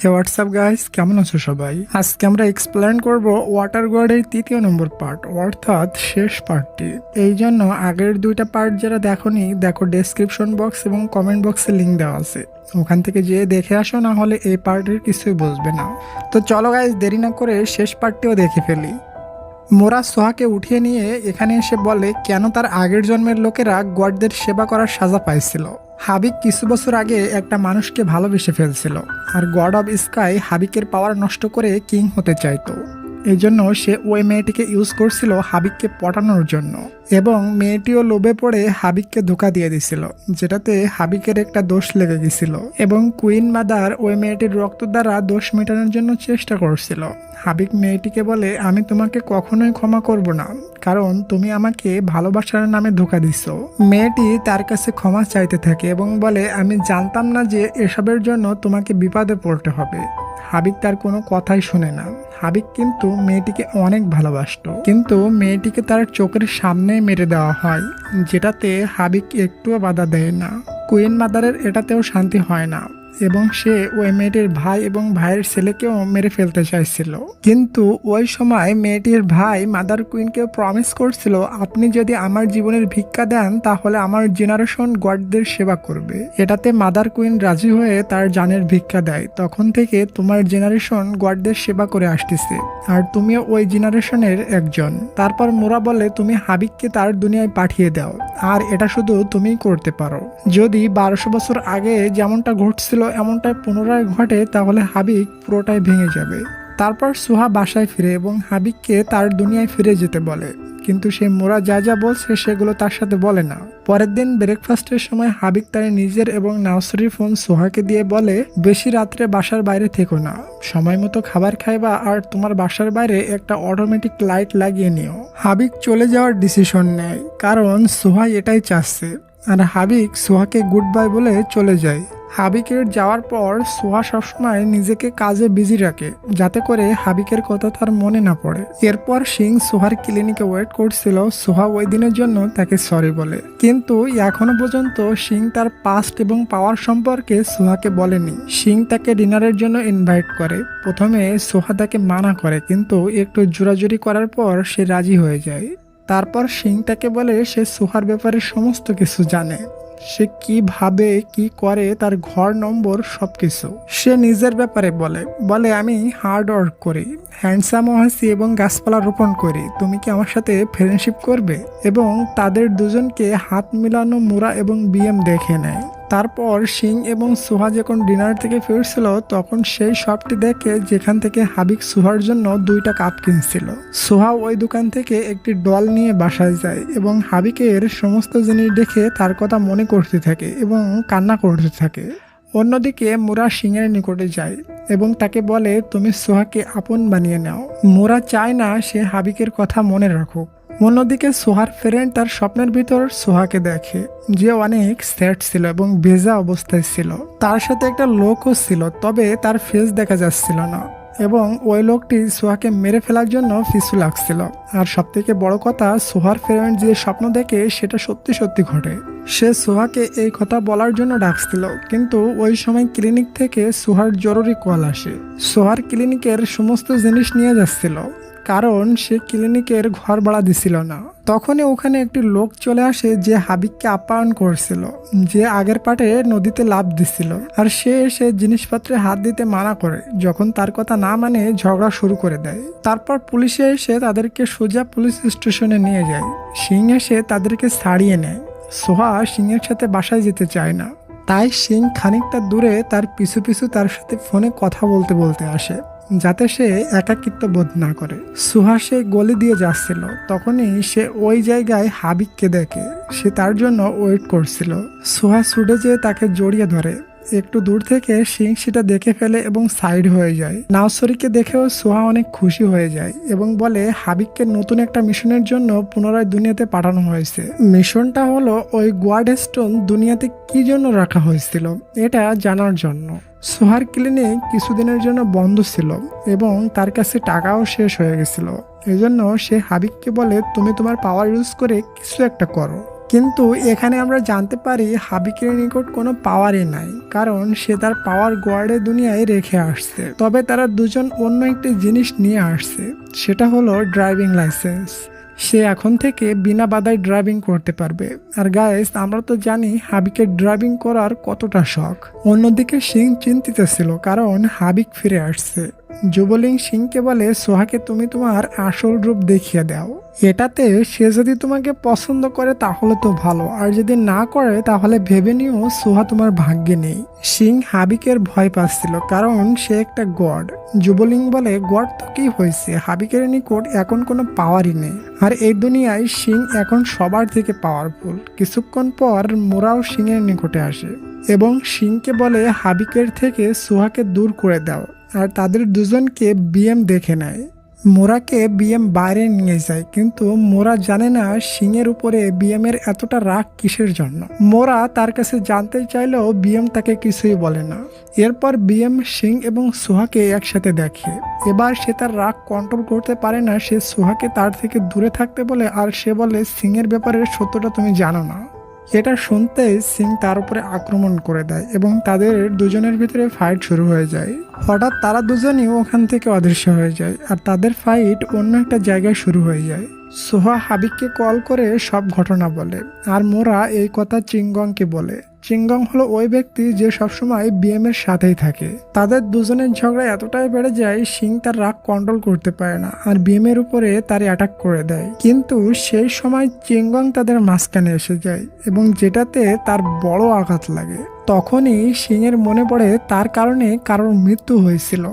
হে WhatsApp guys কেমন আছো সবাই? আজকে আমরা এক্সপ্লেন করব ওয়াটার গার্ডের তৃতীয় নম্বর পার্ট অর্থাৎ শেষ পার্টটি এই জন্য আগের দুইটা পার্ট যারা দেখনি, দেখো ডেসক্রিপশন বক্স এবং কমেন্ট বক্সে লিঙ্ক দেওয়া আছে। ওখান থেকে যেয়ে দেখে আসো, না হলে এই পার্টের কিছুই বুঝবে না। তো চলো গাইস দেরি না করে শেষ পার্টটিও দেখে ফেলি। মোরা সোহাকে উঠিয়ে নিয়ে এখানে এসে বলে, কেন তার আগের জন্মের লোকেরা গডদের সেবা করার সাজা পাইছিল? হাবিক কিছু বছর আগে একটা মানুষকে ভালোবেসে ফেলছিল, আর গড অব স্কাই হাবিকের পাওয়ার নষ্ট করে কিং হতে চাইতো। এই জন্য সে ওই মেয়েটিকে ইউজ করছিল হাবিককে পটানোর জন্য। এবং মেয়েটিও লোভে পড়ে হাবিককে ধোকা দিয়ে দিছিল, যেটাতে হাবিকের একটা দোষ লেগে গেছিল। এবং কুইন মাদার ওই মেয়েটির রক্ত দ্বারা দোষ মেটানোর জন্য চেষ্টা করছিল। হাবিক মেয়েটিকে বলে, আমি তোমাকে কখনোই ক্ষমা করব না, কারণ তুমি আমাকে ভালোবাসার নামে ধোকা দিছ। মেয়েটি তার কাছে ক্ষমা চাইতে থাকে এবং বলে, আমি জানতাম না যে এসবের জন্য তোমাকে বিপদে পড়তে হবে। হাবিক তার কোনো কথাই শুনে না। হাবিক কিন্তু মেয়েটিকে অনেক ভালোবাসত। কিন্তু মেয়েটিকে তার চোখের সামনে মেরে দেওয়া হয়, যেটাতে হাবিক একটুও বাধা দেয় না। কুইন মাদারের এটাতেও শান্তি হয় না। এবং সে ওই মেয়েটির ভাই এবং ভাইয়ের ছেলেকেও মেরে ফেলতে চাইছিল। কিন্তু ওই সময় মেয়েটির ভাই মাদার কুইনকে প্রমিস করছিল, আপনি যদি আমার জীবনের ভিক্ষা দেন, তাহলে আমার জেনারেশন গডদের সেবা করবে। এটাতে মাদার কুইন রাজি হয়ে তার জানের ভিক্ষা দেয়। তখন থেকে তোমার জেনারেশন গডদের সেবা করে আসতেছে, আর তুমিও ওই জেনারেশনের একজন। তারপর মোরা বলে, তুমি হাবিককে তার দুনিয়ায় পাঠিয়ে দাও, আর এটা শুধু তুমিই করতে পারো। যদি বারোশো বছর আগে যেমনটা ঘটছিল এমনটাই পুনরায় ঘটে, তাহলে হাবিক পুরোটাই ভেঙে যাবে। তারপর সুহা বাসায় ফিরে এবং হাবিককে তার দুনিয়ায় ফিরে যেতে বলে। কিন্তু সে মোরা যা যা বলছে সেগুলো তার সাথে বলে না। পরের দিন ব্রেকফাস্টের সময় হাবিক তার নিজের এবং নার্সারির ফোন সোহাকে দিয়ে বলে, বেশি রাত্রে বাসার বাইরে থেকো না। সময় মতো খাবার খাইবা আর তোমার বাসার বাইরে একটা অটোমেটিক লাইট লাগিয়ে নিও। হাবিক চলে যাওয়ার ডিসিশন নেয়, কারণ সোহা এটাই চাচ্ছে। আর হাবিক সোহাকে গুড বাই বলে চলে যায়। হাবিকের যাওয়ার পর সোহা সবসময় নিজেকে কাজে বিজি রাখে, যাতে করে হাবিকের কথা তার মনে না পড়ে। এরপর সিং সোহার ক্লিনিকে ওয়েট করছিল, সোহা ওই দিনের জন্য তাকে সরি বলে। কিন্তু এখনও পর্যন্ত সিং তার পাস্ট এবং পাওয়ার সম্পর্কে সোহাকে বলেনি। সিং তাকে ডিনারের জন্য ইনভাইট করে। প্রথমে সোহা তাকে মানা করে, কিন্তু একটু জোরাজুরি করার পর সে রাজি হয়ে যায়। তারপর সিং তাকে বলে সে সোহার ব্যাপারে সমস্ত কিছু জানে। সে কীভাবে কি করে তার ঘর নম্বর সব কিছু সে নিজের ব্যাপারে বলে বলে, আমি হার্ড ওয়ার্ক করি হ্যান্ডসাম হাসি এবং গাছপালা রোপণ করি। তুমি কি আমার সাথে ফ্রেন্ডশিপ করবে? এবং তাদের দুজনকে হাত মিলানো মুরা এবং বিএম দেখে নেয়। তারপর সিং এবং সুহা যখন ডিনার থেকে ফিরছিল, তখন সেই শপটি দেখে যেখান থেকে হাবিক সুহার জন্য দুইটা কাপ কিনছিল। সুহা ওই দোকান থেকে একটি ডল নিয়ে বাসায় যায় এবং হাবিকের সমস্ত জিনিস দেখে তার কথা মনে করতে থাকে এবং কান্না করতে থাকে। অন্যদিকে মোরা সিংয়ের নিকটে যায় এবং তাকে বলে, তুমি সোহাকে আপন বানিয়ে নাও। মোরা চায় না সে হাবিকের কথা মনে রাখুক। অন্যদিকে সোহার ফ্রেন্ড তার স্বপ্নের ভিতর সোহাকে দেখে, যে অনেক স্যাড ছিল এবং ভেজা অবস্থায় ছিল। তার সাথে একটা লোকও ছিল, তবে তার ফেস দেখা যাচ্ছিল না। এবং ওই লোকটি সোহাকে মেরে ফেলার জন্য পিছু লাগছিল। আর সব থেকে বড় কথা, সোহার ফ্রেন্ড যে স্বপ্ন দেখে সেটা সত্যি সত্যি ঘটে। সে সোহাকে এই কথা বলার জন্য ডাকছিল, কিন্তু ওই সময় ক্লিনিক থেকে সোহার জরুরি কল আসে। সোহার ক্লিনিকের সমস্ত জিনিস নিয়ে যাচ্ছিল। কারণ সে ক্লিনিকের ঘর ভাড়া দিছিল না। তখনই ওখানে একটি লোক চলে আসে যে হাবিককে আপ্যায়ন করছিল, যে আগের পাটে নদীতে লাভ দিছিল। আর সে এসে জিনিসপত্রে হাত দিতে মানা করে, যখন তার কথা না মানে ঝগড়া শুরু করে দেয়। তারপর পুলিশে এসে তাদেরকে সোজা পুলিশ স্টেশনে নিয়ে যায়। সিং এসে তাদেরকে ছাড়িয়ে নেয়। সোহা সিংয়ের সাথে বাসায় যেতে চায় না। তাই সিং খানিকটা দূরে তার পিছু পিছু তার সাথে ফোনে কথা বলতে বলতে আসে। যাতে সে একাকিত্ব বোধ না করে। সুহা সে গলি দিয়ে যাচ্ছিল, তখনই সে ওই জায়গায় হাবিককে দেখে। সে তার জন্য ওয়েট করছিল। সুহা ছুটে যেয়ে তাকে জড়িয়ে ধরে। একটু দূর থেকে সিং সেটা দেখে ফেলে এবং সাইড হয়ে যায়। নাওসরিকে দেখেও সোহা অনেক খুশি হয়ে যায় এবং বলে হাবিককে নতুন একটা মিশনের জন্য পুনরায় দুনিয়াতে পাঠানো হয়েছে। মিশনটা হলো ওই গোয়ার্ড স্টোন দুনিয়াতে কি জন্য রাখা হয়েছিল, এটা জানার জন্য। সোহার ক্লিনিক কিছুদিনের জন্য বন্ধ ছিল এবং তার কাছে টাকাও শেষ হয়ে গেছিল। এজন্য সে হাবিককে বলে, তুমি তোমার পাওয়ার ইউজ করে কিছু একটা করো। কিন্তু এখানে আমরা জানতে পারি হাবিকের নিকট কোনো পাওয়ারই নাই, কারণ সে তার পাওয়ার গোয়ার্ডে দুনিয়ায় রেখে আসছে। তবে তারা দুজন অন্য একটি জিনিস নিয়ে আসছে, সেটা হলো ড্রাইভিং লাইসেন্স। সে এখন থেকে বিনা বাধায় ড্রাইভিং করতে পারবে। আর গায়েস আমরা তো জানি হাবিকে ড্রাইভিং করার কতটা শখ। অন্যদিকে সিং চিন্তিত ছিল, কারণ হাবিক ফিরে আসছে। যুবলিং সিংকে বলে, সোহাকে তুমি তোমার আসল রূপ দেখিয়ে দাও। এটাতে সে যদি তোমাকে পছন্দ করে, তাহলে তো ভালো। আর যদি না করে, তাহলে ভেবে নিও সোহা তোমার ভাগ্যে নেই। সিং হাবিকের ভয় পাচ্ছিল, কারণ সে একটা গড। যুবলিং বলে, গড তো কি হয়েছে? হাবিকের নিকট এখন কোনো পাওয়ারই নেই। আর এই দুনিয়ায় সিং এখন সবার থেকে পাওয়ারফুল কিছুক্ষণ পর মোরাও সিংয়ের নিকটে আসে এবং সিংকে বলে, হাবিকের থেকে সোহাকে দূর করে দাও। আর তাদের দুজনকে বিএম দেখে নেয়। মোরাকে বিএম বাইরে নিয়ে যায়, কিন্তু মোরা জানে না সিংয়ের উপরে বিএম এর এতটা রাগ কিসের জন্য। মোরা তার কাছে জানতে চাইলেও বিএম তাকে কিছুই বলে না। এরপর বিএম সিং এবং সোহাকে একসাথে দেখে। এবার সে তার রাগ কন্ট্রোল করতে পারে না, সে সোহাকে তার থেকে দূরে থাকতে বলে, আর সে বলে সিংয়ের ব্যাপারে সত্যটা তুমি জানো না। এটা শুনতে সিং তার উপরে আক্রমণ করে দেয় এবং তাদের দুজনের ভিতরে ফাইট শুরু হয়ে যায়। হঠাৎ তারা দুজনই ওখান থেকে অদৃশ্য হয়ে যায় আর তাদের ফাইট অন্য একটা জায়গায় শুরু হয়ে যায়। সোহা হাবিককে কল করে সব ঘটনা বলে, আর মোরা এই কথা চিংগংকে বলে। চিংগং হলো ওই ব্যক্তি যে সবসময় বিএম এর সাথেই থাকে। তাদের দুজনের ঝগড়া এতটাই বেড়ে যায়, সিং তার রাগ কন্ট্রোল করতে পারে না, আর বিএম এর উপরে তার অ্যাটাক করে দেয়। কিন্তু সেই সময় চিংগং তাদের মাঝখানে এসে যায়, এবং যেটাতে তার বড় আঘাত লাগে। তখনই সিং এর মনে পড়ে তার কারণে কারোর মৃত্যু হয়েছিল।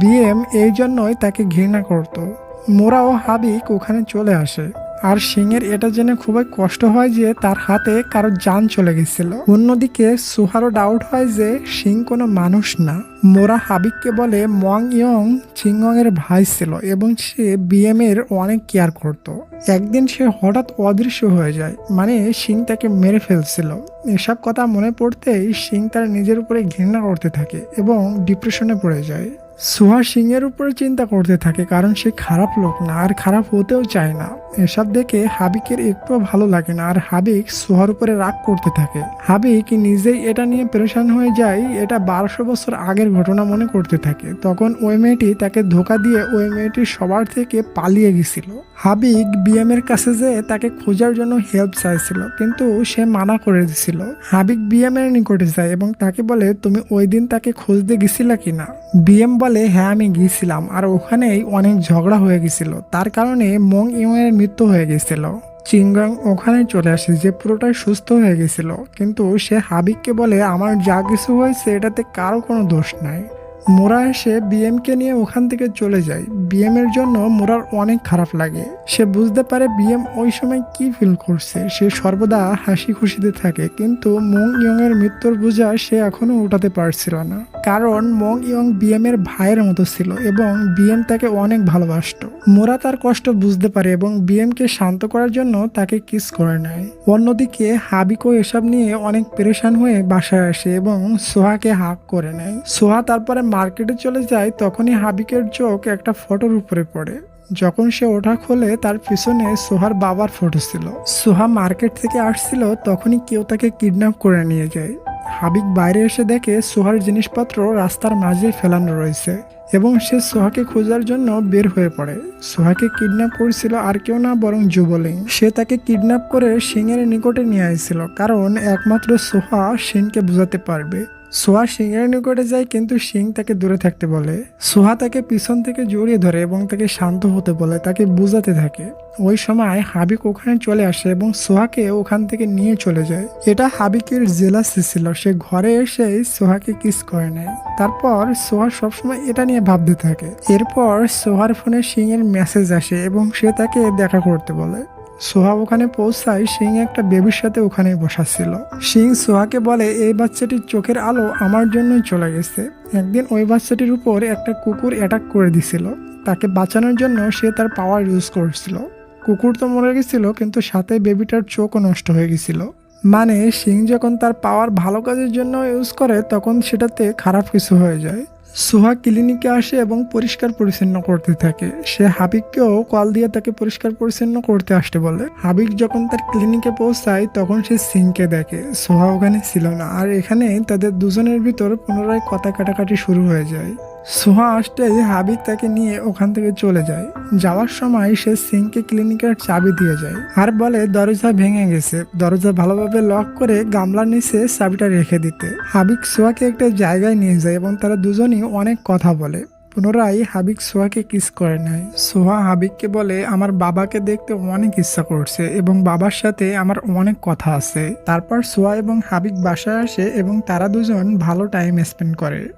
বিএম এই জন্যই তাকে ঘৃণা করত। মোরা ও হাবিক ওখানে চলে আসে। আর সিংয়ের এটা জেনে খুবই কষ্ট হয় যে তার হাতে কারও যান চলে গেছিল। অন্যদিকে সুহারও ডাউট হয় যে সিং কোনো মানুষ না। মোরা হাবিককে বলে মং ইয়ং চিংগং এর ভাই ছিল এবং সে বিএম এর অনেক কেয়ার করত। একদিন সে হঠাৎ অদৃশ্য হয়ে যায় মানে সিং তাকে মেরে ফেলছিল। এসব কথা মনে পড়তেই সিং তার নিজের উপরে ঘৃণা করতে থাকে এবং ডিপ্রেশনে পড়ে যায়। সুহা সিং এর উপরে চিন্তা করতে থাকে, কারণ সে খারাপ লোক না, আর খারাপ হতেও চায় না। এসব দেখে হাবিকের একটুও ভালো লাগে না, আর হাবিক সুহার উপরে রাগ করতে থাকে। হাবিক নিজেই এটা নিয়ে পরেশান হয়ে যায়, এটা বারোশো বছর আগের ঘটনা মনে করতে থাকে। তখন ওই মেয়েটি তাকে ধোকা দিয়ে ওই মেয়েটি সবার থেকে পালিয়ে গেছিল। হাবিক বিএম এর কাছে যে তাকে খোঁজার জন্য হেল্প চাইছিল, কিন্তু সে মানা করে দিছিল। হাবিক বিএম এর নিকটে যায় এবং তাকে বলে, তুমি ওই দিন তাকে খুঁজতে গেছিলা কিনা? বিএম বলে হ্যাঁ আমি গিয়েছিলাম। আর ওখানেই অনেক ঝগড়া হয়ে গেছিল তার কারণে মং ইউয়ের মৃত্যু হয়ে গেছিল চিংগাং ওখানে চলে আসে, যে পুরোটাই সুস্থ হয়ে গেছিল কিন্তু সে হাবিককে বলে, আমার যা কিছু হয়েছে, এটাতে কারও কোনো দোষ নাই। মোরা এসে বিএমকে নিয়ে ওখান থেকে চলে যায়। বিএম এর জন্য মোরার অনেক খারাপ লাগে। সে বুঝতে পারে বিএম ওই সময় কি ফিল করছে। সে সর্বদা হাসি খুশিতে থাকে। কিন্তু মং ইয়ং এর মৃত্যুর বোঝা সে এখনও উঠাতে পারছিল না। কারণ মং ইয়ং বিএম এর ভাইয়ের মতো ছিল এবং বিএম তাকে অনেক ভালোবাসতো। মোরা তার কষ্ট বুঝতে পারে এবং বিএমকে শান্ত করার জন্য তাকে কিস করে নেয়। অন্যদিকে হাবিকো এসব নিয়ে অনেক পেরেশান হয়ে বাসায় আসে এবং সোহাকে হাক করে নেয়। সোহা তারপরে মার্কেটে চলে যায়, তখনই হাবিকের চোখ একটা ফটোর উপরে পড়ে। যখন সে ওঠা খোলে, তার পিছনে সোহার বাবার ফটো ছিল। সোহা মার্কেট থেকে আসছিল, তখনই কেউ তাকে কিডন্যাপ করে নিয়ে যায়। হাবিক বাইরে এসে দেখে সোহার জিনিসপত্র রাস্তার মাঝে ফেলানো রয়েছে এবং সে সোহাকে খোঁজার জন্য বের হয়ে পড়ে। সোহাকে কিডন্যাপ করেছিল আর কেউ না, বরং যুবলিং। সে তাকে কিডন্যাপ করে সিংয়ের নিকটে নিয়ে আসছিল, কারণ একমাত্র সোহা সিংকে বোঝাতে পারবে। সোহা সিংয়ের নিকটে যায়, কিন্তু সিং তাকে দূরে থাকতে বলে। সোহা তাকে পিছন থেকে জড়িয়ে ধরে এবং তাকে শান্ত হতে বলে, তাকে বুঝাতে থাকে। ওই সময় হাবিক ওখানে চলে আসে এবং সোহাকে ওখান থেকে নিয়ে চলে যায়। এটা হাবিকের জেলাসি ছিল সে ঘরে এসেই সোহাকে কিস করে নেয়। তারপর সোহা সবসময় এটা নিয়ে ভাবতে থাকে। এরপর সোহার ফোনে সিং এর মেসেজ আসে এবং সে তাকে দেখা করতে বলে। সোহা ওখানে পৌঁছায় সিং একটা বেবির সাথে ওখানে বসা ছিল সিং সোহাকে বলে, এই বাচ্চাটির চোখের আলো আমার জন্যই চলে গেছে। একদিন ওই বাচ্চাটির উপর একটা কুকুর অ্যাটাক করে দিছিল। তাকে বাঁচানোর জন্য সে তার পাওয়ার ইউজ করছিল। কুকুর তো মরে গেছিল, কিন্তু সাথে বেবিটার চোখও নষ্ট হয়ে গেছিল। মানে সিং যখন তার পাওয়ার ভালো কাজের জন্য ইউজ করে, তখন সেটাতে খারাপ কিছু হয়ে যায়। সোহা ক্লিনিকে আসে এবং পরিষ্কার পরিচ্ছন্ন করতে থাকে। সে হাবিককেও কল দিয়ে তাকে পরিষ্কার পরিচ্ছন্ন করতে আসতে বলে। হাবিক যখন তার ক্লিনিকে পৌঁছায়, তখন সে সিংকে দেখে। সোহা ওখানে ছিল না। আর এখানে তাদের দুজনের ভিতর পুনরায় কথা কাটাকাটি শুরু হয়ে যায়। সোহা আসতেই হাবিব তাকে নিয়ে ওখান থেকে চলে যায়। যাওয়ার সময় সে সিংকে ক্লিনিকের চাবি দিয়ে যায় আর বলে, দরজা ভেঙে গেছে। দরজা ভালোভাবে লক করে গামলার নিচে চাবিটা রেখে দিতে। হাবিব সোহাকে একটা জায়গায় নিয়ে যায় এবং তারা দুজনই অনেক কথা বলে। পুনরায় হাবিক সোহাকে কিস করে নেয়। সোহা হাবিককে বলে, আমার বাবাকে দেখতে অনেক ইচ্ছা করছে এবং বাবার সাথে আমার অনেক কথা আছে। তারপর সোহা এবং হাবিক বাসায় আসে এবং তারা দুজন ভালো টাইম স্পেন্ড করে।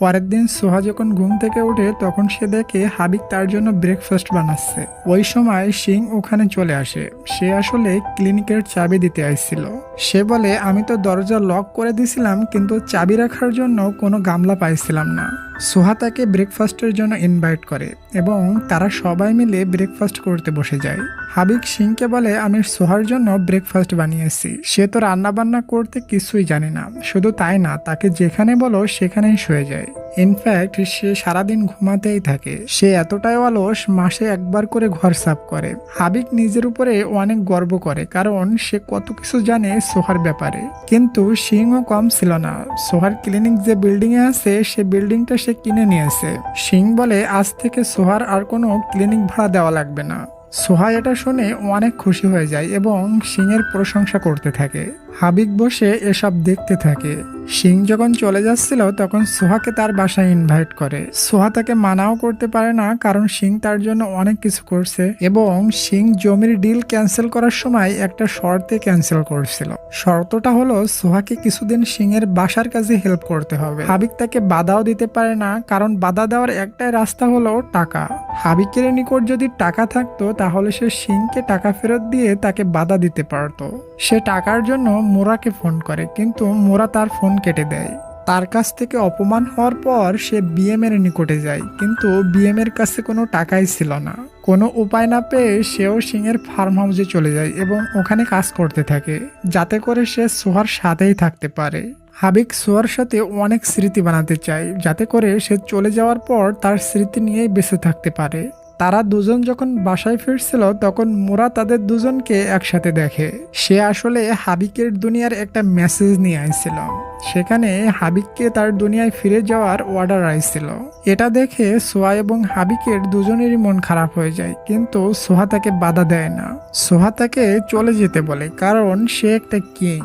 পরের দিন সোহা যখন ঘুম থেকে ওঠে, তখন সে দেখে হাবিব তার জন্য ব্রেকফাস্ট বানাচ্ছে। ওই সময় সিং ওখানে চলে আসে। সে আসলে ক্লিনিকের চাবি দিতে আসছিল। সে বলে, আমি তো দরজা লক করে দিছিলাম, কিন্তু চাবি রাখার জন্য কোনো গামলা পাইছিলাম না। সোহা তাকে ব্রেকফাস্টের জন্য ইনভাইট করে এবং তারা সবাই মিলে ব্রেকফাস্ট করতে বসে যায়। হাবিক সিংকে বলে, আমি সোহার জন্য ব্রেকফাস্ট বানিয়েছি সে তো রান্নাবান্না করতে কিছুই জানে না। শুধু তাই না, তাকে যেখানে বলো সেখানেই শুয়ে যায়। ইনফ্যাক্ট সে সারাদিন ঘুমাতেই থাকে। সে এতটাই অলস, মাসে একবার করে ঘর সাফ করে। হাবিব নিজের উপরে অনেক গর্ব করে, কারণ সে কত কিছু জানে সোহার ব্যাপারে। কিন্তু সিংও কম ছিল না। সোহার ক্লিনিক যে বিল্ডিং এ আছে, সে বিল্ডিংটা সে কিনে নিয়েছে। সিং বলে, আজ থেকে সোহার আর কোনো ক্লিনিক ভাড়া দেওয়া লাগবে না। সোহা এটা শুনে অনেক খুশি হয়ে যায় এবং সিংয়ের প্রশংসা করতে থাকে। হাবিব বসে এসব দেখতে থাকে। সিং যখন চলে যাচ্ছিল, তখন সোহাকে তার বাসায় ইনভাইট করে। সোহা তাকে মানাও করতে পারে না, কারণ সিং তার জন্য অনেক কিছু করছে এবং সিং জমির ডিল ক্যান্সেল করার সময় একটা শর্তে ক্যান্সেল করছিল। শর্তটা হলো, সোহাকে কিছুদিন সিং এর বাসার কাজে হেল্প করতে হবে। হাবিব তাকে বাধাও দিতে পারে না, কারণ বাধা দেওয়ার একটাই রাস্তা হলো টাকা। হাবিকের নিকট যদি টাকা থাকতো তাহলে সে সিংকে টাকা ফেরত দিয়ে তাকে বাধা দিতে পারতো। সে টাকার জন্য মোরাকে ফোন করে, কিন্তু মোরা তার ফোন কেটে দেয়। তার কাছ থেকে অপমান হওয়ার পর সে বিএম এর নিকটে যায়, কিন্তু বিএম এর কাছে কোনো টাকাই ছিল না। কোনো উপায় না পেয়ে সেও সিংয়ের ফার্ম হাউসে চলে যায় এবং ওখানে কাজ করতে থাকে, যাতে করে সে সোহার সাথেই থাকতে পারে। হাবিক সোয়ার সাথে অনেক স্মৃতি বানাতে চায়, যাতে করে সে চলে যাওয়ার পর তার স্মৃতি নিয়েই বেঁচে থাকতে পারে। তারা দুজন যখন বাসায় ফিরছিল, তখন মোরা তাদের দুজনকে একসাথে দেখে। সে আসলে হাবিকের দুনিয়ার একটা মেসেজ নিয়ে আইছিল। সেখানে হাবিককে তার দুনিয়ায় ফিরে যাওয়ার অর্ডার আইছিল। এটা দেখে সোহা এবং হাবিকের দুজনেরই মন খারাপ হয়ে যায়, কিন্তু সোহা তাকে বাধা দেয় না। সোহা তাকে চলে যেতে বলে, কারণ সে একটা কিং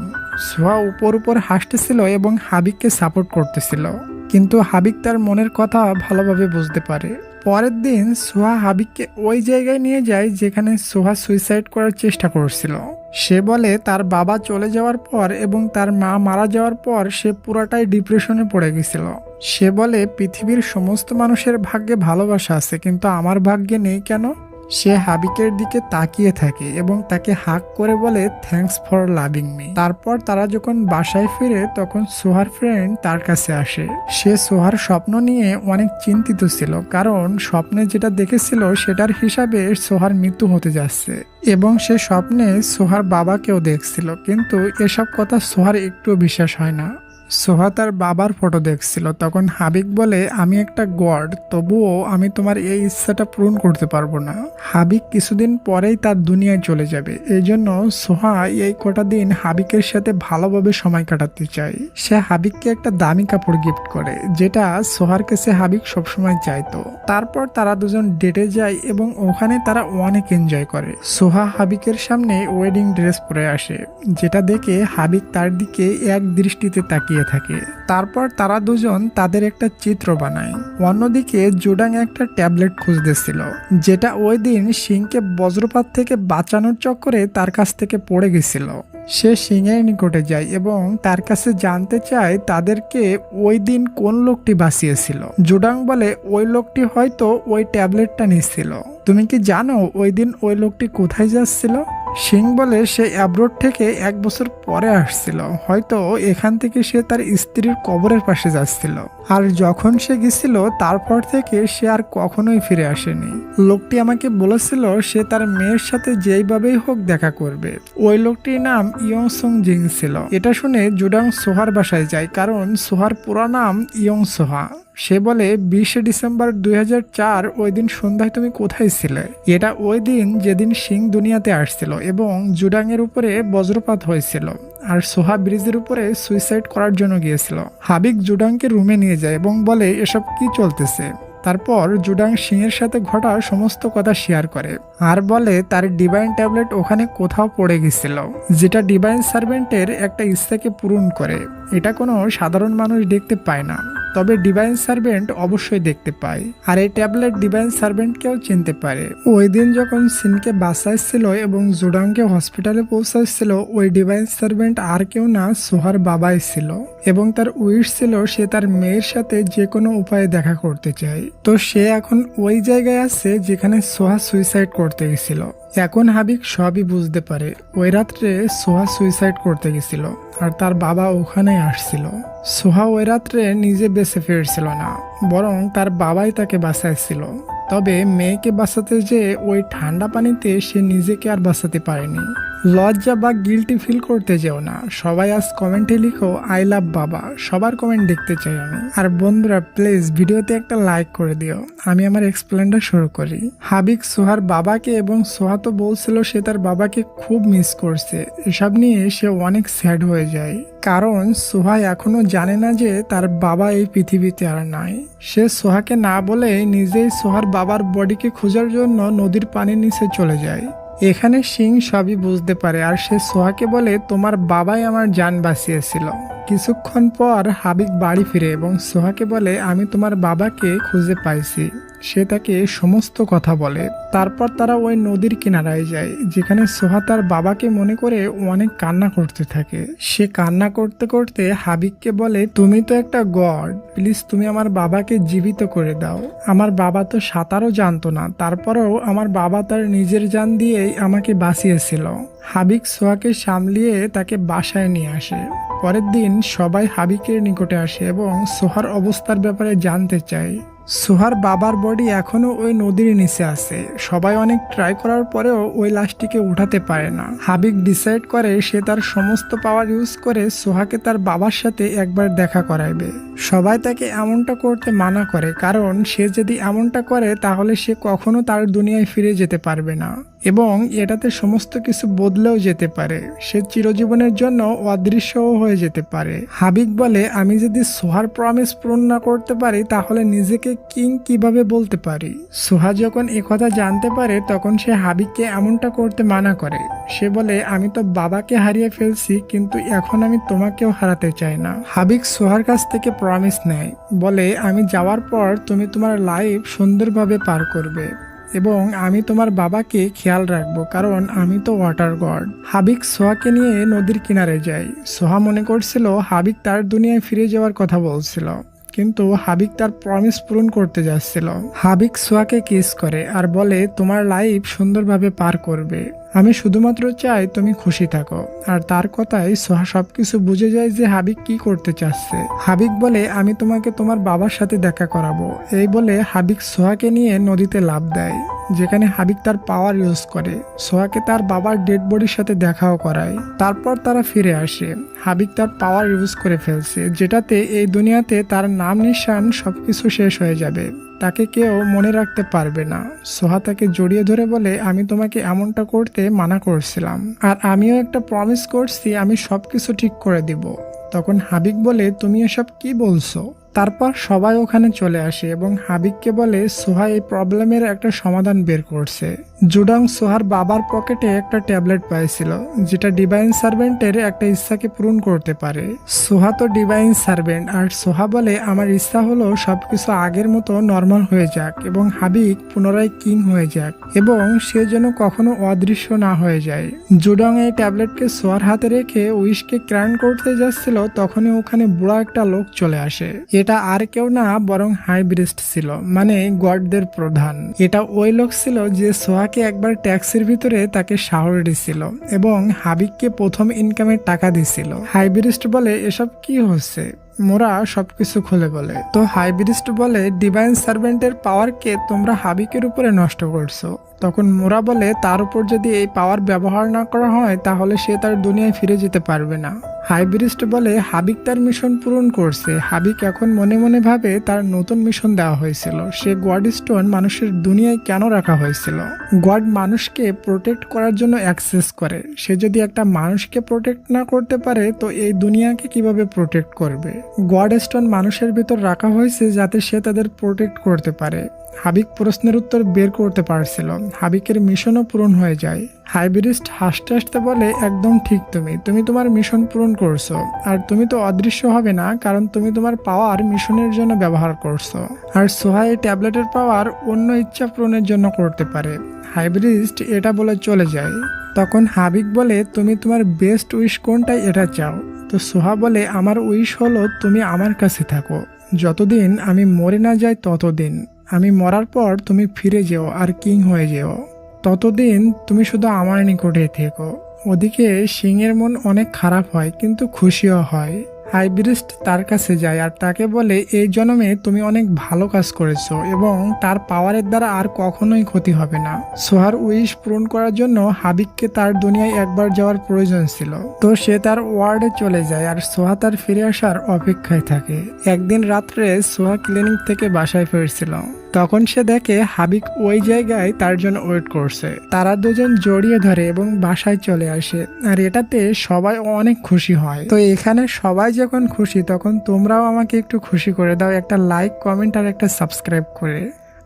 সোহা উপর উপর হাসতেছিল এবং হাবিককে সাপোর্ট করতেছিল। কিন্তু হাবিক তার মনের কথা ভালোভাবে বুঝতে পারে। পরের দিন সোহা হাবিককে ওই জায়গায় নিয়ে যায় যেখানে সোহা সুইসাইড করার চেষ্টা করছিল। সে বলে, তার বাবা চলে যাওয়ার পর এবং তার মা মারা যাওয়ার পর সে পুরাটাই ডিপ্রেশনে পড়ে গেছিল। সে বলে, পৃথিবীর সমস্ত মানুষের ভাগ্যে ভালোবাসা আছে, কিন্তু আমার ভাগ্যে নেই কেন? সে হাবিকের দিকে তাকিয়ে থাকে এবং তাকে হাক করে বলে থ্যাঙ্কস ফর লাভিং মি তারপর তারা যখন বাসায় ফিরে, তখন সোহার ফ্রেন্ড তার কাছে আসে। সে সোহার স্বপ্ন নিয়ে অনেক চিন্তিত ছিল, কারণ স্বপ্নে যেটা দেখেছিল সেটার হিসাবে সোহার মৃত্যু হতে যাচ্ছে এবং সে স্বপ্নে সোহার বাবাকেও দেখছিল, কিন্তু এসব কথা সোহার একটু বিশ্বাস হয় না। সোহা তার বাবার ফটো দেখছিল। তখন হাবিক বলে, আমি একটা গড, তবুও আমি তোমার এই ইচ্ছাটা পূরণ করতে পারব না। হাবিক কিছুদিন পরেই তার দুনিয়ায় চলে যাবে। এই জন্য সোহা এই কটা দিন হাবিকের সাথে ভালোভাবে সময় কাটাতে চায়। সে হাবিককে একটা দামি কাপড় গিফট করে, যেটা সোহার কাছে হাবিক সবসময় চাইতো। তারপর তারা দুজন ডেটে যায় এবং ওখানে তারা অনেক এনজয় করে। সোহা হাবিকের সামনে ওয়েডিং ড্রেস পরে আসে, যেটা দেখে হাবিক তার দিকে এক দৃষ্টিতে তাকিয়ে থাকে। তারপর তারা দুজন তাদের একটা চিত্র বানায়। অন্যদিকে জুডাং একটা ট্যাবলেট খুঁজতেছিল, যেটা ওই দিন সিংকে বজ্রপাত থেকে বাঁচানোর চক্করে তার কাছ থেকে পড়ে গেছিল। সে সিংয়ের নিকটে যায় এবং তার কাছে জানতে চায় তাদেরকে ওই দিন কোন লোকটি বাঁচিয়েছিল। জুডাং বলে, ওই লোকটি হয়তো ওই ট্যাবলেটটা নিচ্ছিল। তুমি কি জানো ওই দিন ওই লোকটি কোথায় যাচ্ছিল? সিং বলে সে অ্যাব্রোড থেকে এক বছর পরে আসছিল। হয়তো এখান থেকে সে তার স্ত্রীর কবরের পাশে যাচ্ছিল। আর যখন সে গেছিল, তারপর থেকে সে আর কখনোই ফিরে আসেনি। লোকটি আমাকে বলেছিল, সে তার মেয়ের সাথে যেইভাবেই হোক দেখা করবে। ওই লোকটির নাম ইয়ং সং জিং ছিল। এটা শুনে জুডাং সোহার বাসায় যায়, কারণ সোহার পুরো নাম ইয়ং সোহা সে বলে, বিশে ডিসেম্বর দুই হাজার চার, ওই দিন সন্ধ্যায় তুমি কোথায় ছিলে? এটা ওই দিন যেদিন সিং দুনিয়াতে আসছিল এবং জুডাংয়ের উপরে বজ্রপাত হয়েছিল আর সোহা ব্রিজের উপরে সুইসাইড করার জন্য গিয়েছিল। হাবিক জুডাংকে রুমে নিয়ে যায় এবং বলে, এসব কি চলতেছে? তারপর জুডাং সিং এর সাথে ঘটা সমস্ত কথা শেয়ার করে আর বলে, তার ডিভাইন ট্যাবলেট ওখানে কোথাও পড়ে গেছিল যেটা ডিভাইন সার্ভেন্টের একটা ইচ্ছাকে পূরণ করে। এটা কোনো সাধারণ মানুষ দেখতে পায় না। তবে ডিভাইন সার্ভেন্ট অবশ্যই দেখতে পায়। আর এই ট্যাবলেট ডিভাইন সার্ভেন্টকেও চিনতে পারে। ওই দিন যখন সিনকে বাঁচাইছিল এবং জুডাংকে হসপিটালে পৌঁছাচ্ছিল ওই ডিভাইন সার্ভেন্ট আর কেউ না, সোহার বাবাই ছিল। এবং তার উইশ ছিল সে তার মেয়ের সাথে যে কোনো উপায়ে দেখা করতে চায়। তো সে এখন ওই জায়গায় আছে যেখানে সোহা সুইসাইড করতে গেছিল। এখন হাবিক সবই বুঝতে পারে। ওই রাত্রে সোহা সুইসাইড করতে গেছিল আর তার বাবা ওখানে আসছিল। সোহা ওই রাত্রে নিজে বেঁচে ফিরছিল না, বরং তার বাবাই তাকে বাঁচাইছিল। তবে মেয়েকে বাঁচাতে যে ওই ঠান্ডা পানিতে সে নিজেকে আর বাঁচাতে পারেনি। লজ্জা বা গিলটি ফিল করতে যেও না। সবাই আজ কমেন্টে লিখো আই লাভ বাবা। সবার কমেন্ট দেখতে চাই আমি। আর বন্ধুরা প্লিজ ভিডিওতে একটা লাইক করে দিও। আমি আমার এক্সপ্লেনটা শুরু করি। হাবিক সোহার বাবাকে এবং সোহা তো বলছিল সে তার বাবাকে খুব মিস করছে। এসব নিয়ে সে অনেক স্যাড হয়ে যায়। কারণ সোহা এখনও জানে না যে তার বাবা এই পৃথিবীতে আর নাই। সে সোহাকে না বলে নিজেই সোহার বাবার বডিকে খোঁজার জন্য নদীর পানির নিচে চলে যায়। এখানে সিং সবই বুঝতে পারে, আর সে সোহাকে বলে, তোমার বাবাই আমার যান বাঁচিয়েছিল। কিছুক্ষণ পর হাবিব বাড়ি ফিরে এবং সোহাকে বলে, আমি তোমার বাবাকে খুঁজে পাইছি। সে তাকে সমস্ত কথা বলে। তারপর তারা ওই নদীর কিনারায় যায়, যেখানে সোহা তার বাবাকে মনে করে অনেক কান্না করতে থাকে। সে কান্না করতে করতে হাবিককে বলে, তুমি তো একটা গড, প্লিজ তুমি আমার বাবাকে জীবিত করে দাও। আমার বাবা তো সাঁতারও জানতো না, তারপরেও আমার বাবা তার নিজের জান দিয়েই আমাকে বাঁচিয়েছিল। হাবিক সোহাকে সামলিয়ে তাকে বাসায় নিয়ে আসে। পরের দিন সবাই হাবিকের নিকটে আসে এবং সোহার অবস্থার ব্যাপারে জানতে চায়। সোহার বাবার বডি এখনও ওই নদীর নিচে আছে। সবাই অনেক ট্রাই করার পরেও ওই লাশটিকে উঠাতে পারে না। হাবিক ডিসাইড করে সে তার সমস্ত পাওয়ার ইউজ করে সোহাকে তার বাবার সাথে একবার দেখা করাইবে। সবাই তাকে এমনটা করতে মানা করে, কারণ সে যদি এমনটা করে তাহলে সে কখনো তার দুনিয়ায় ফিরে যেতে পারবে না। এবং এটাতে সমস্ত কিছু বদলেও যেতে পারে। সে চিরজীবনের জন্য অদৃশ্যও হয়ে যেতে পারে। হাবিক বলে, আমি যদি সোহার প্রমিস পূরণ না করতে পারি, তাহলে নিজেকে কিং কীভাবে বলতে পারি? সোহা যখন কথা জানতে পারে, তখন সে হাবিককে এমনটা করতে মানা করে। সে বলে, আমি তো বাবাকে হারিয়ে ফেলছি, কিন্তু এখন আমি তোমাকেও হারাতে চাই না। হাবিক সোহার কাছ থেকে প্রমিস নেয়। বলে, আমি যাওয়ার পর তুমি তোমার লাইফ সুন্দরভাবে পার করবে। এবং আমি তোমার বাবাকে খেয়াল রাখব, কারণ আমি তো ওয়াটার গড হাবিক সোহাকে নিয়ে নদীর কিনারে যাই সোহা মনে করছিল হাবিক তার দুনিয়ায় ফিরে যাওয়ার কথা বলছিল, কিন্তু হাবিক তার প্রমিস পূরণ করতে যাচ্ছিল। হাবিক সোয়াকে কিস করে আর বলে, তোমার লাইফ সুন্দরভাবে পার করবে। আমি শুধুমাত্র চাই তুমি খুশি থাকো। আর তার কথায় সোহা সবকিছু বুঝে যায় যে হাবিক কি করতে চাচ্ছে। হাবিক বলে, আমি তোমাকে তোমার বাবার সাথে দেখা করাবো। এই বলে হাবিক সোহাকে নিয়ে নদীতে লাভ দেয়, যেখানে হাবিক তার পাওয়ার ইউজ করে। সোহাকে তার বাবার ডেড বডির সাথে দেখাও করায়। তারপর তারা ফিরে আসে। হাবিক তার পাওয়ার ইউজ করে ফেলছে, যেটাতে এই দুনিয়াতে তার নাম নিশান সবকিছু শেষ হয়ে যাবে। তাকে কেউ মনে রাখতে পারবে না। সোহা তাকে জড়িয়ে ধরে বলে, আমি তোমাকে এমনটা করতে মানা করছিলাম। আর আমিও একটা প্রমিস করছি, আমি সব কিছু ঠিক করে দিব। তখন হাবিক বলে, তুমি এসব কি বলছো? তারপর সবাই ওখানে চলে আসে এবং হাবিককে বলে, সোহা, এই প্রবলেমের একটা সমাধান বের করছে। জুডাং সোহার বাবার পকেটে একটা ট্যাবলেট পাইছিল, যেটা ডিভাইন সার্ভেন্টের একটা ইচ্ছাকে পূরণ করতে পারে। সোহা তো ডিভাইন সার্ভেন্ট, আর সোহা বলে, আমার ইচ্ছা হলো সবকিছু আগের মতো নর্মাল হয়ে যাক এবং হাবিক পুনরায় কিং হয়ে যাক এবং সে যেন কখনো অদৃশ্য না হয়ে যায়। জুডং এই ট্যাবলেটকে সোহার হাতে রেখে উইশকে ক্রান করতে যাচ্ছিল, তখনই ওখানে বুড়া একটা লোক চলে আসে। এটা আর কেউ না বরং হাইব্রিস্ট ছিল মানে গডদের প্রধান। এটা ওই লোক ছিল যে সোহাকে একবার ট্যাক্সির ভিতরে তাকে শাহর দিছিল এবং হাবিককে প্রথম ইনকামের টাকা দিছিল। হাইব্রিস্ট বলে, এসব কি হচ্ছে? মোরা সবকিছু খুলে বলে। তো হাইব্রিস্ট বলে ডিভাইন সার্ভেন্টের পাওয়ারকে তোমরা হাবিকের উপরে নষ্ট করছ। তখন মোরা বলে, তার উপর যদি এই পাওয়ার ব্যবহার না করা হয়, তাহলে সে তার দুনিয়ায় ফিরে যেতে পারবে না। হাইব্রিস্ট বলে, হাবিক তার মিশন পূরণ করছে। হাবিক এখন মনে মনে ভাবে তার নতুন মিশন দেওয়া হয়েছিল। সে গড স্টোন মানুষের দুনিয়ায় কেন রাখা হয়েছিল? গড মানুষকে প্রোটেক্ট করার জন্য অ্যাক্সেস করে। সে যদি একটা মানুষকে প্রোটেক্ট না করতে পারে, তো এই দুনিয়াকে কীভাবে প্রোটেক্ট করবে? গড স্টোন মানুষের ভিতর রাখা হয়েছে যাতে সে তাদের প্রোটেক্ট করতে পারে। হাবিক প্রশ্নের উত্তর বের করতে পারছিল। হাবিকের মিশনও পূরণ হয়ে যায়। হাইব্রিস্ট হাসতে হাসতে বলে, একদম ঠিক তুমি। তুমি তোমার মিশন পূরণ করছ। আর তুমি তো অদৃশ্য হবে না, কারণ তুমি তোমার পাওয়ার মিশনের জন্য ব্যবহার করছ। আর সোহা এই ট্যাবলেটের পাওয়ার অন্য ইচ্ছা পূরণের জন্য করতে পারে। হাইব্রিস্ট এটা বলে চলে যায়। তখন হাবিক বলে, তুমি তোমার বেস্ট উইশ কোনটাই? এটা চাও। তো সোহা বলে, আমার উইশ হলো তুমি আমার কাছে থাকো। যতদিন আমি মরে না যাই ততদিন। আমি মরার পর তুমি ফিরে যেও আর কিং হয়ে যেও। ততদিন তুমি শুধু আমার নিকটে থেকো। ওদিকে সিংয়ের মন অনেক খারাপ হয়, কিন্তু খুশিও হয়। হাইব্রিস্ট তার কাছে যায় আর তাকে বলে, এই জন্মে তুমি অনেক ভালো কাজ করেছ এবং তার পাওয়ারের দ্বারা আর কখনোই ক্ষতি হবে না। সোহার উইশ পূরণ করার জন্য হাবিককে তার দুনিয়ায় একবার যাওয়ার প্রয়োজন ছিল। তো সে তার ওয়ার্ডে চলে যায় আর সোহা তার ফিরে আসার অপেক্ষায় থাকে। একদিন রাত্রে সোহা ক্লিনিক থেকে বাসায় ফিরছিল। তখন সে দেখে হাবিক ওই জায়গায় তার জন্য ওয়েট করছে। তারা দুজন জড়িয়ে ধরে এবং বাসায় চলে আসে। আর এটাতে সবাই অনেক খুশি হয়। তো এখানে সবাই যখন খুশি, তখন তোমরাও আমাকে একটু খুশি করে দাও, একটা লাইক কমেন্ট আর একটা সাবস্ক্রাইব করে।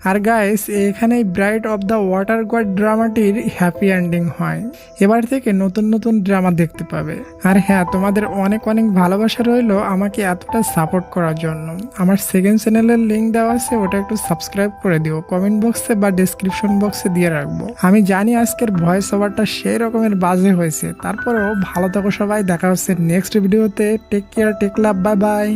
আর গাইস এখানেই bride of the water god ড্রামাটির happy ending হয়। এবার থেকে নতুন নতুন ড্রামা দেখতে পাবে। আর হ্যাঁ তোমাদের অনেক অনেক ভালোবাসা রইল আমাকে এতটা সাপোর্ট করার জন্য। আমার সেকেন্ড চ্যানেলের লিঙ্ক দেওয়া আছে, ওটা একটু সাবস্ক্রাইব করে দিও। কমেন্ট বক্সে বা ডিসক্রিপশন বক্সে দিয়ে রাখব। আমি জানি আজকের ভয়েস ওভারটা সেই রকমের বাজে হয়েছে। তারপরেও ভালো থাকো সবাই, দেখা হচ্ছে নেক্সট ভিডিওতে take care take love bye bye